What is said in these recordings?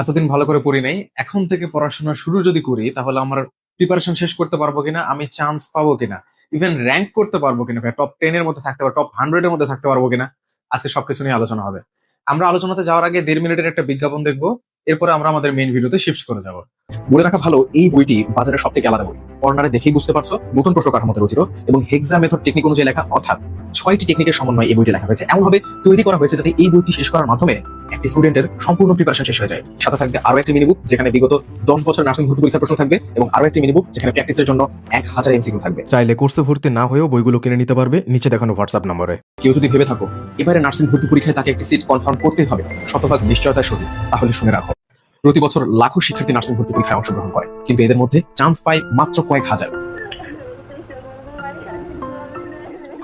এতদিন ভালো করে পড়ি নাই। এখন থেকে পড়াশোনা শুরু যদি করি, তাহলে আমার প্রিপারেশন শেষ করতে পারব কিনা? আমি চান্স পাবো কিনা? ইভেন র্যাঙ্ক করতে পারব কিনা? টপ টেন এর মধ্যে থাকতে পারব টপ হান্ড্রেড এর মধ্যে থাকতে পারব কিনা? আজকে সবকিছু নিয়ে আলোচনা হবে। আমরা আলোচনাতে যাওয়ার আগে দেড় মিনিটের একটা বিজ্ঞাপন দেখব। এরপরে আমরা আমাদের মেইন ভিডিওতে শিফট করে যাব। বলে রাখা ভালো, এই বইটি বাজারের সব থেকে আলাদা বই। কর্নারে দেখেই বুঝতে পারছ, নতুন প্রশ্ন কাঠামোতে রচিত এবং হেক্সা মেথড টেকনিক অনুযায়ী লেখা, অর্থাৎ ছয়টি টেকনিকের সমন্বয়ে এই বইটি লেখা হয়েছে। এমনভাবে তৈরি করা হয়েছে যাতে এই বইটি শেষ করার মাধ্যমে একটি স্টুডেন্টের সম্পূর্ণ প্রিপারেশন শেষ হয়ে যায়। সাথে থাকবে আরও একটি মিনিবুক যেখানে বিগত দশ বছর নার্সিং ভর্তি পরীক্ষার প্রশ্ন থাকবে এবং আরও একটি মিনিবুক যেখানে প্র্যাকটিসের জন্য এক হাজার এমসিকিউ থাকবে। চাইলে কোর্সে ভর্তি না হয়েও বইগুলো কিনে নিতে পারবে। নিচে দেখানো হোয়াটসঅ্যাপ নম্বরে। কেউ যদি ভেবে থাকো এবারে নার্সিং ভর্তি পরীক্ষায় তাকে একটি সিট কনফার্ম করতে হবে। শতভাগ নিশ্চয়তার সহিত। তাহলে শুনে রাখো প্রতি বছর লাখো শিক্ষার্থী নার্সিং ভর্তি পরীক্ষায় অংশগ্রহণ করে কিন্তু এদের মধ্যে চান্স পায় মাত্র কয়েক হাজার।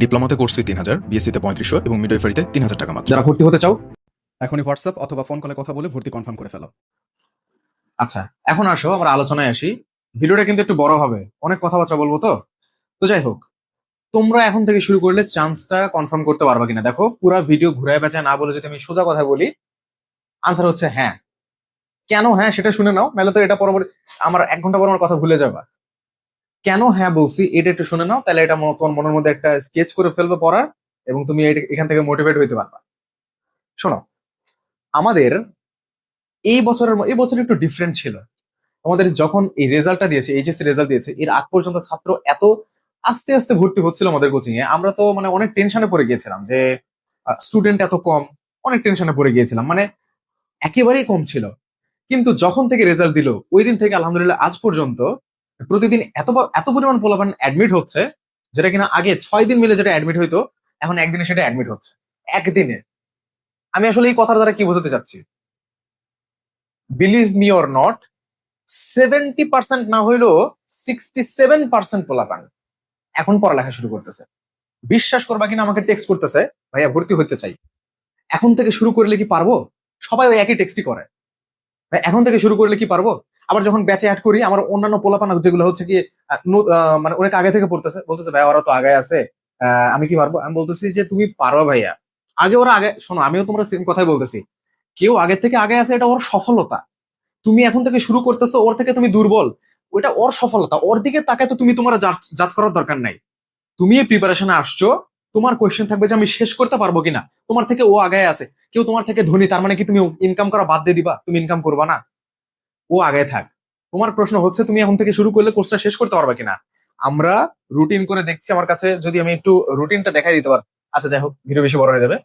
ডিপ্লোমাতে কোর্স ফি তিন হাজার বিএসসিতে পঁয়ত্রিশশো এবং মিডওয়াইফারিতে তিন হাজার টাকা মাত্র। যারা ভর্তি হতে চাও এখনই হোয়াটসঅ্যাপ অথবা ফোন কলে কথা বলে ভর্তি কনফার্ম করে ফেলো। আচ্ছা এখন আসো আমরা আলোচনায় আসি। ভিডিওটা কিন্তু একটু বড় হবে অনেক কথাবার্তা বলব তো। তো যাই হোক তোমরা এখন থেকে শুরু করলে চান্সটা কনফার্ম করতে পারবা কিনা? দেখো পুরো ভিডিও ঘুরায় বেচা না বলে যদি আমি সোজা কথা বলি আনসার হচ্ছে হ্যাঁ। কেন হ্যাঁ সেটা শুনে নাও নাহলে তো এটা পরবর্তী আমার এক ঘণ্টা পর আমার কথা ভুলে যাবা। কেন হ্যাঁ বলছি, এটা একটু শুনে নাও, তাহলে এটা তোমার মনের মধ্যে একটা স্কেচ করে ফেলবে পড়ার এবং তুমি এখান থেকে মোটিভেট হইতে পারবা। শোনো, আমাদের এই বছরের এই বছর একটু ডিফারেন্ট ছিল। আমাদের যখন এই রেজাল্টটা দিয়েছে এইচএসসি রেজাল্ট দিয়েছে, এর আগ পর্যন্ত ছাত্র এত আস্তে আস্তে ভর্তি হচ্ছিল আমাদের কোচিং এ আমরা তো মানে অনেক টেনশনে পড়ে গিয়েছিলাম যে স্টুডেন্ট এত কম, অনেক টেনশনে পড়ে গিয়েছিলাম মানে একেবারেই কম ছিল। কিন্তু যখন থেকে রেজাল্ট দিল, ওই দিন থেকে আলহামদুলিল্লাহ আজ পর্যন্ত প্রতিদিন এত এত পরিমাণ পোলাপান অ্যাডমিট হচ্ছে, যেটা কিনা আগে ছয় দিন মিলে যেটা অ্যাডমিট হইতো, এখন একদিনে সেটা অ্যাডমিট হচ্ছে। একদিনে। আমি আসলে এই কথার দ্বারা কি বোঝাতে চাচ্ছি? Believe me or not seventy percent না হইলেও সিক্সটি সেভেন পার্সেন্ট পোলাপান এখন পড়ালেখা শুরু করতেছে। বিশ্বাস করবা কিনা আমাকে টেক্সট করতেছে, ভাইয়া, ভর্তি হইতে চাই। এখন থেকে শুরু করলে কি পারব? সবাই ওই একই টেক্সটই করে। এখন থেকে শুরু করলে কি পারব? আবার যখন ব্যাচে অ্যাড করি, আমার অন্যান্য পোলাপান যেগুলো হচ্ছে কি মানে অনেক আগে থেকে পড়তেছে বলতেছে, ভাই, ওরা তো আগে আছে। আমি কি পারব? আমি বলতেছি যে, তুমি পারো ভাইয়া। আগে ওরা আগে শোনো, আমিও তোমরা সেম কথাই বলতেছি। কেউ আগে থেকে আগে আছে, এটা ওর সফলতা। তুমি এখন থেকে শুরু করতেছো, ওর থেকে তুমি দুর্বল। ওইটা ওর সফলতা। ওর দিকে তাকে তো তুমি তোমার জাজ করার দরকার নাই। তুমি প্রিপারেশনে আসছো, তোমার কোয়েশ্চেন থাকবে যে, আমি শেষ করতে পারব কিনা? তোমার থেকে ও আগে আছে। কেউ তোমার থেকে ধনী, তার মানে কি তুমি ইনকাম করা বাদ দিয়ে দিবা? তুমি ইনকাম করবা না? ও আগে থাক। তোমার প্রশ্ন হচ্ছে, তুমি এখন থেকে শুরু করলে কোর্সটা শেষ করতে পারবে কিনা? আমরা রুটিন করে দেখছি আমার কাছে, যদি আমি একটু রুটিনটা দেখাই দিতে পার। আচ্ছা যাই হোক, ভিডিও বেশি বড় হয়ে যাবে।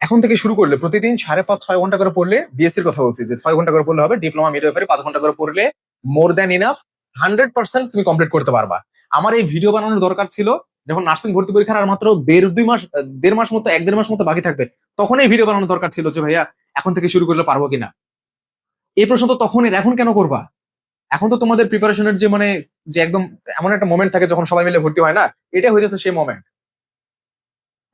এখন থেকে শুরু করলে প্রতিদিন সাড়ে পাঁচ, ছয় ঘণ্টা করে পড়লে বিএসসির কথা বলছি যে ছয় ঘণ্টা করে পড়লে হবে ডিপ্লোমা মিডওয়াইফারি পাঁচ ঘণ্টা করে পড়লে more than enough hundred percent তুমি কমপ্লিট করতে পারবা। আমার এই ভিডিও বানানোর দরকার ছিল, যখন নার্সিং ভর্তি পরীক্ষার আর মাত্র দেড়, দুই মাস, দেড় মাস মতো, এক, দেড় মাস মতো বাকি থাকবে, তখন এই ভিডিও বানানোর দরকার ছিল যে, ভাইয়া, এখন থেকে শুরু করলে পারব কিনা? এই প্রশ্ন তো তখনই, এখন কেন করবা? এখন তো তোমাদের প্রিপারেশনের যে মানে যে একদম এমন একটা মোমেন্ট থাকে যখন সবাই মিলে ভর্তি হয় না, এটা হয়ে যাচ্ছে সেই মোমেন্ট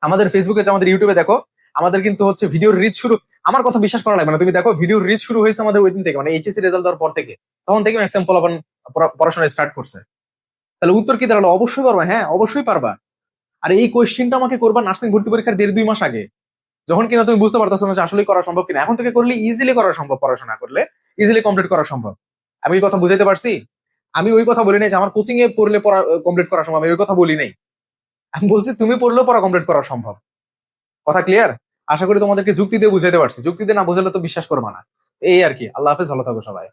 আমাদের ফেসবুকে আমাদের ইউটিউবে দেখো, আমাদের কিন্তু হচ্ছে ভিডিওর রিচ শুরু, আমার কথা বিশ্বাস করা লাগবে না, তুমি দেখো ভিডিওর রিচ শুরু হয়েছে আমাদের ওই দিন থেকে মানে এইচএসসি রেজাল্ট দেওয়ার পর থেকে, তখন থেকে ম্যাক্সিমাম পোলাপান পড়া- পড়াশোনা স্টার্ট করছে। তাহলে উত্তর কি দাঁড়াল? অবশ্যই পারবা হ্যাঁ অবশ্যই পারবা। আর এই কোয়েশ্চেনটা আমাকে করবা নার্সিং ভর্তি পরীক্ষার দেড় দুই মাস আগে। যখন কিনা তুমি বুঝতে পারতেছো না যে আসলে করা সম্ভব কিনা, এখন থেকে করলে ইজিলি করা সম্ভব পড়াশোনা করলে ইজিলি কমপ্লিট করা সম্ভব। আমি এই কথা বুঝাইতে পারছি? আমি ওই কথা বলি নাই যে আমার কোচিং এ পড়লে পড়া কমপ্লিট করা সম্ভব, আমি ওই কথা বলি নাই। আমি বলছি তুমি পড়লেও পড়া কমপ্লিট করা সম্ভব। কথা ক্লিয়ার আশা করি তোমাদেরকে যুক্তি দিয়ে বুঝাইতে পারছি। যুক্তি দিয়ে না বুঝালে তো বিশ্বাস করবা না। এই আর কি। আল্লাহ হাফেজ, ভালো থাকো সবাই।